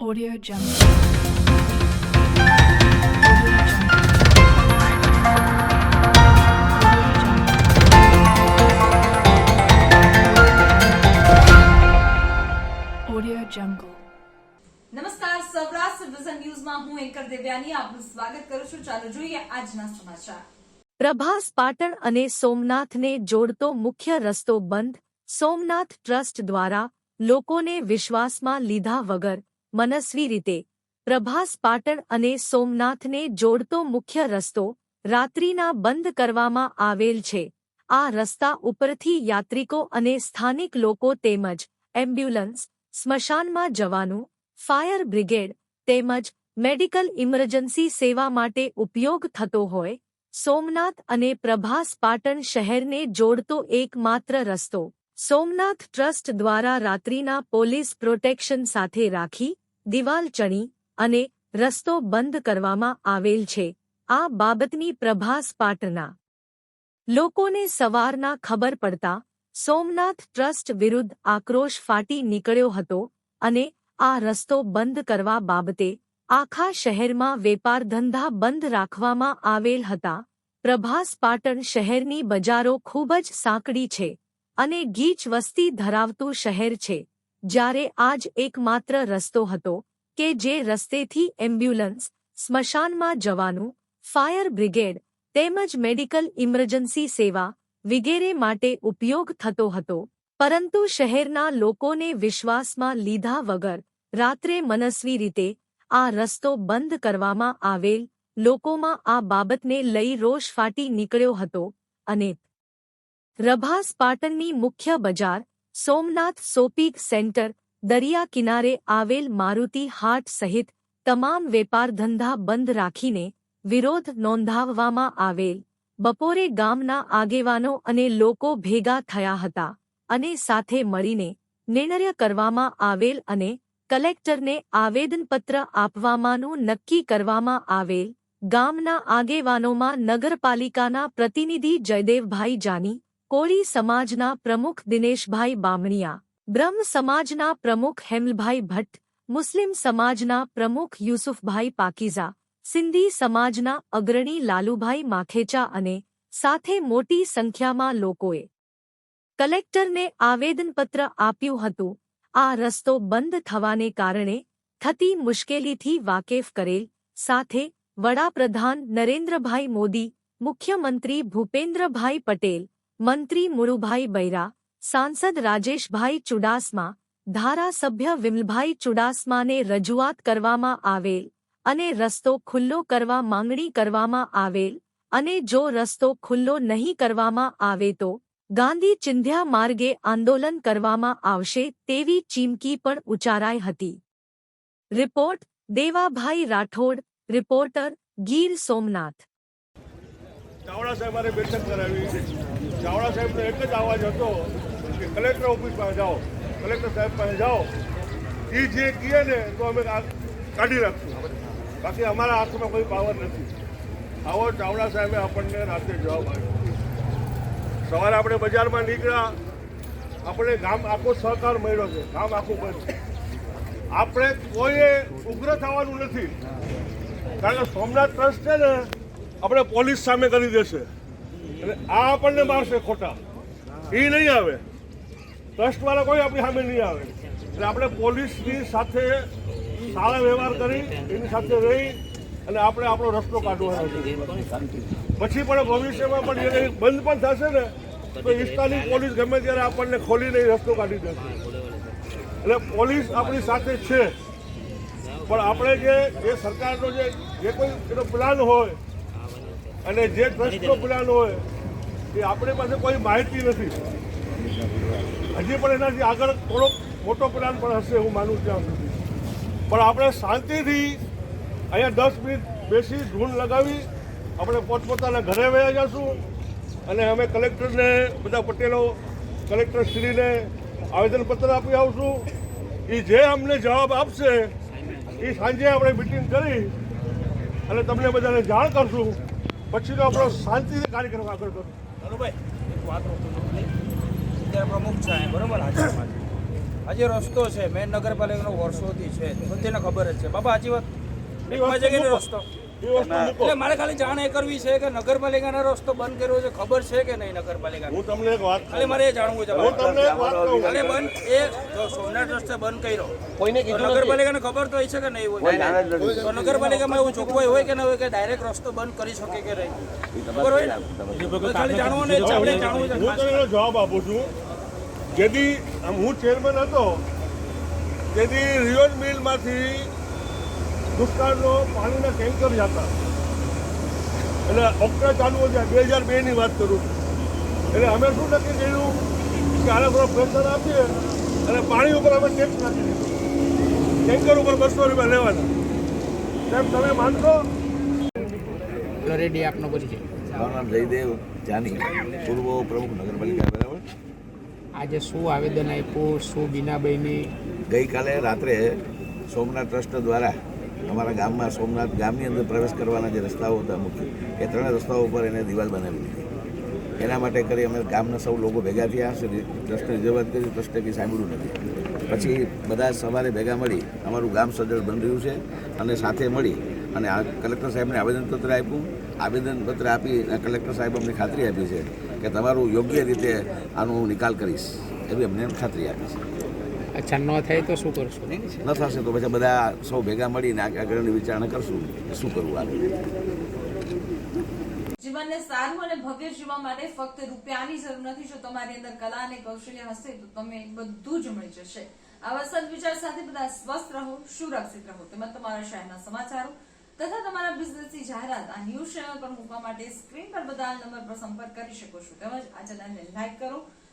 Audio Jungle. Audio Jungle. Audio Jungle. નમસ્કાર Saurashtra vision ન્યૂઝમાં હું એન્કર દેવ્યાની આપનું સ્વાગત કરું છું ચાલો જોઈએ આજના સમાચાર પ્રભાસ પાટણ અને સોમનાથને જોડતો મુખ્ય રસ્તો બંધ સોમનાથ ટ્રસ્ટ દ્વારા લોકોને વિશ્વાસમાં લીધા વગર મનસ્વી રીતે. પ્રભાસ પાટણ અને સોમનાથને જોડતો મુખ્ય રસ્તો રાત્રિના બંધ કરવામાં આવેલ છે. આ રસ્તા ઉપરથી યાત્રિકો અને સ્થાનિક લોકો તેમજ એમ્બ્યુલન્સ, સ્મશાનમાં જવાનું, ફાયર બ્રિગેડ તેમજ મેડિકલ ઇમરજન્સી સેવા માટે ઉપયોગ થતો હોય, સોમનાથ અને પ્રભાસ પાટણ શહેરને જોડતો એકમાત્ર રસ્તો. સોમનાથ ટ્રસ્ટ દ્વારા રાત્રિના પોલીસ પ્રોટેક્શન સાથે રાખી દિવાલ ચણી અને રસ્તો બંધ કરવામાં આવેલ છે. આ બાબતની પ્રભાસ પાટના લોકોને સવારના ખબર પડતા સોમનાથ ટ્રસ્ટ વિરુદ્ધ આક્રોશ ફાટી નીકળ્યો હતો અને આ રસ્તો બંધ કરવા બાબતે આખા શહેરમાં વેપાર ધંધા બંધ રાખવામાં આવેલ હતા. પ્રભાસ પાટણ શહેરની બજારો ખૂબ જ સાંકડી છે અને ગીચ વસ્તી ધરાવતું શહેર છે. જ્યારે આજ એકમાત્ર રસ્તો હતો કે જે રસ્તેથી એમ્બ્યુલન્સ, સ્મશાનમાં જવાનું, ફાયર બ્રિગેડ તેમજ મેડિકલ ઇમરજન્સી સેવા વિગેરે માટે ઉપયોગ થતો હતો, પરંતુ શહેરના લોકોને વિશ્વાસમાં લીધા વગર રાત્રે મનસ્વી રીતે આ રસ્તો બંધ કરવામાં આવેલ લોકોમાં આ બાબતને લઈ રોષ ફાટી નીકળ્યો હતો અને રભાસ પાટણની મુખ્ય બજાર સોમનાથ સોપીક સેન્ટર, દરિયા કિનારે આવેલ મારુતિ હાટ સહિત તમામ વેપાર ધંધા બંધ રાખીને વિરોધ નોંધાવવામાં આવેલ. બપોરે ગામના આગેવાનો અને લોકો ભેગા થયા હતા અને સાથે મળીને નિર્ણય કરવામાં આવેલ અને કલેક્ટરને આવેદનપત્ર આપવામાંનું નક્કી કરવામાં આવેલ. ગામના આગેવાનોમાં નગરપાલિકાના પ્રતિનિધિ જયદેવભાઈ જાની કોળી સમાજના પ્રમુખ દિનેશભાઈ બામણિયા, બ્રહ્મ સમાજના પ્રમુખ હેમલભાઈ ભટ્ટ, મુસ્લિમ સમાજના પ્રમુખ યુસુફભાઈ પાકીઝા, સિંધી સમાજના અગ્રણી લાલુભાઈ માખેચા અને સાથે મોટી સંખ્યામાં લોકોએ કલેક્ટરને આવેદનપત્ર આપ્યું હતું. આ રસ્તો બંધ થવાને કારણે થતી મુશ્કેલીથી વાકેફ કરેલ સાથે વડાપ્રધાન નરેન્દ્રભાઈ મોદી, મુખ્યમંત્રી ભૂપેન્દ્રભાઈ પટેલ મંત્રી મુરુભાઈ બૈરા, સાંસદ રાજેશભાઈ ચુડાસમા, ધારાસભ્ય વિમલભાઈ ચુડાસમાને રજૂઆત કરવામાં આવેલ અને રસ્તો ખુલ્લો કરવા માંગણી કરવામાં આવેલ અને જો રસ્તો ખુલ્લો નહીં કરવામાં આવે તો ગાંધી ચિંધ્યા માર્ગે આંદોલન કરવામાં આવશે તેવી ચીમકી પણ ઉચ્ચારાઈ હતી. Report Devabhai Rathod, reporter Gir Somnath. સાહેબ બેઠક કરાવી ચાવડા સાહેબનો એક જ અવાજ હતો કે કલેક્ટર ઓફિસ પાસે જાઓ, કલેક્ટર સાહેબ પાસે જાઓ. એ જે કહે ને, તો અમે કાઢી રાખશું. બાકી અમારા હાથમાં કોઈ પાવર નથી. આવો ચાવડા સાહેબે આપણને રાતે જવાબ આપ્યો. સવારે આપણે બજારમાં નીકળ્યા, આપણે ગામ આખો સહકાર મળ્યો છે, ગામ આખું બન્યું. આપણે કોઈએ ઉગ્ર થવાનું નથી. કારણ કે સોમનાથ ટ્રસ્ટ છે ને, આપણે પોલીસ સામે કરી દેશે. અને આ આપણને મારશે ખોટા. એ નહીં આવે. ટ્રસ્ટવાળા કોઈ આપણી સામે નહીં આવે. એટલે આપણે પોલીસની સાથે સારા વ્યવહાર કરી, એની સાથે રહી, અને આપણે આપણો રસ્તો કાઢવો પછી પણ ભવિષ્યમાં પણ એ કંઈ બંધ પણ થશે ને, તો ઇસ્તાની પોલીસ ગમે ત્યારે આપણને ખોલીને રસ્તો કાઢી દેશે. એટલે પોલીસ આપણી સાથે છે. પણ આપણે જે જે સરકારનો જે જે કોઈ એનો પ્લાન હોય અને જે ટ્રસ્ટનો પ્લાન હોય, એ આપણી પાસે કોઈ માહિતી નથી. હજી પણ એનાથી આગળ થોડોક મોટો પ્લાન પણ હશે હું માનું ત્યાં સુધી. પણ આપણે શાંતિથી અહીંયા દસ મિનિટ બેસી ધૂન લગાવી, આપણે પોતપોતાના ઘરે વયા જશું અને અમે કલેક્ટરને, બધા પટેલો, કલેક્ટરશ્રીને આવેદનપત્ર આપી આવશું. એ જે અમને જવાબ આપશે, એ સાંજે આપણે મિટિંગ કરી અને તમને બધાને જાણ કરશું પછીનો આપણો શાંતિથી કાર્યક્રમ આગળ કરો ધનુભાઈ એક વાત. અત્યારે પ્રમુખ છે બરોબર આજે રસ્તો છે મેન નગરપાલિકાનો વર્ષોથી છે. બધાને ખબર જ છે. બાબા સાચી વાત? રસ્તો. મારે ખાલી જાણ એ કરવી છે કે નગરપાલિકાનો રસ્તો બંધ કર્યો છે ખબર છે કે નહીં નગરપાલિકા હું તમને એક વાત ખાલી મારે એ જાણવું છે હું તમને એક વાત કહું. ખાલી બંધ એ સોમનાથ રસ્તે બંધ કર્યો. તો નગરપાલિકાને ખબર તો હોય છે કે નહીં હોય? તો નગરપાલિકામાં એવું જોગવાઈ હોય કે ન હોય કે ડાયરેક્ટ રસ્તો બંધ કરી શકે કે નહીં? ખબર હોય ને? ખાલી જાણવું જ જાણવું છે હું તમને જવાબ આપું છું. જેથી આમ હું ચેરમેન હતો તેથી રિયોન મિલમાંથી દુષ્કાળનો પાણીના ટેન્કર જતા. એટલે ઓક્ટા ચાલુ છે. બે હજાર બેની વાત કરું. એટલે અમે શું નક્કી કર્યું? કે આને થોડો પ્રેશર આપીએ અને પાણી ઉપર અમે ટેક્સ નાખી દીધું. ટેન્કર ઉપર બસો રૂપિયા લેવાના. સાહેબ તમે માનશો? રેડી આપનો પરિચય. મારું નામ જયદેવ જાની પૂર્વ પ્રમુખ નગરપાલિકા બરાબર. આજે શું આવેદન આપ્યું? શું બીનાબાઈની ગઈકાલે રાત્રે સોમનાથ ટ્રસ્ટ દ્વારા અમારા ગામમાં સોમનાથ ગામની અંદર પ્રવેશ કરવાના જે રસ્તાઓ હતા મુખ્ય, એ ત્રણ રસ્તાઓ ઉપર એને દિવાલ બનાવી દીધી. એના માટે કરી અમે ગામના સૌ લોકો ભેગા થયા છે ટ્રસ્ટને રજૂઆત કરી ટ્રસ્ટે કંઈ સાંભળ્યું નથી. પછી બધા સવારે ભેગા મળી, અમારું ગામ સજ્જડ બની રહ્યું છે અને સાથે મળી અને આ કલેક્ટર સાહેબને આવેદનપત્ર આપ્યું. આવેદનપત્ર આપી કલેક્ટર સાહેબ અમને ખાતરી આપી છે કે તમારું યોગ્ય રીતે આનો હું નિકાલ કરીશ, એવી અમને ખાતરી આપી છે. અચ્છા ન થાય તો શું કરશું? ન થશે તો પછી બધા સૌ ભેગા મળીને આગળની વિચારણા કરશું શું કરવું આગળ જીવનને સારું અને ભવ્ય જીવવા માટે ફક્ત રૂપિયાની જરૂર નથી. જો તમારી અંદર કલા અને કૌશલ્ય હશે તો તમે બધું જ મળી જશે. આવા સદવિચાર સાથે બધા સ્વસ્થ રહો સુરક્ષિત રહો. તેમજ તમારા શહેરના સમાચારો તથા તમારા બિઝનેસની જાહેરાત આ ન્યૂઝ ચેનલ પર મૂકવા માટે સ્ક્રીન પર બધા નંબર પર સંપર્ક કરી શકો છો. તેમજ આ ચેનલને લાઈક કરો